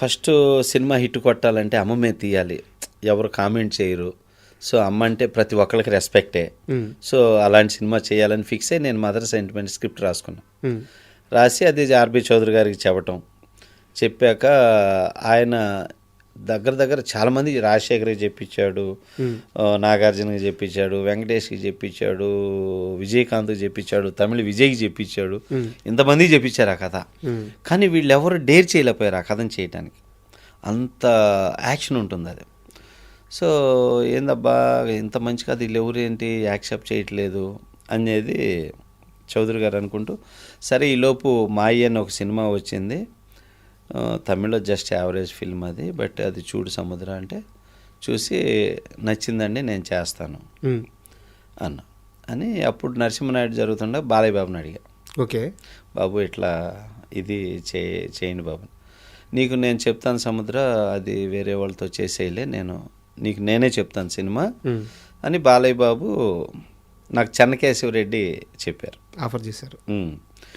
First cinema hit కొట్టాలంటే అమ్మమే తీయాలి. ఎవరు కామెంట్ చేయరు. సో అమ్మ అంటే ప్రతి ఒక్కరికి రెస్పెక్టే. సో అలాంటి సినిమా చేయాలని ఫిక్స్ అయ్యి నేను మదర్ సెంటిమెంట్ స్క్రిప్ట్ రాసుకున్నాను. రాసి అది ఆర్బి చౌదరి గారికి చెప్పటం. చెప్పాక ఆయన దగ్గర దగ్గర చాలామంది రాజశేఖర్కి చెప్పించాడు నాగార్జునకి చెప్పించాడు వెంకటేష్కి చెప్పించాడు విజయకాంత్కి చెప్పించాడు తమిళ విజయ్కి చెప్పించాడు. ఇంతమందికి చెప్పించారు ఆ కథ. కానీ వీళ్ళెవరు డేర్ చేయలేకపోయారు ఆ కథను చేయటానికి. అంత యాక్షన్ ఉంటుంది అది. సో ఏందబ్బా ఇంత మంచి కథ వీళ్ళు ఎవరు ఏంటి యాక్సెప్ట్ చేయట్లేదు అనేది చౌదరి గారు అనుకుంటూ సరే ఈలోపు మాయి అని ఒక సినిమా వచ్చింది. తమిళ్ళో జస్ట్ యావరేజ్ ఫిల్మ్ అది బట్ అది చూడు సముద్ర అంటే చూసి నచ్చిందండి నేను చేస్తాను. అన్న. అని అప్పుడు నరసింహనాయుడు జరుగుతుండే బాలయ్య బాబుని అడిగా. ఓకే. బాబు ఇట్లా ఇది చే చేయండి బాబు. నీకు నేను చెప్తాను సముద్ర అది వేరే వాళ్ళతో చేసేయలే నేను నీకు నేనే చెప్తాను సినిమా. అని బాలయ్య బాబు నాకు చెన్నకేశవ రెడ్డి చెప్పారు. ఆఫర్ చేశారు.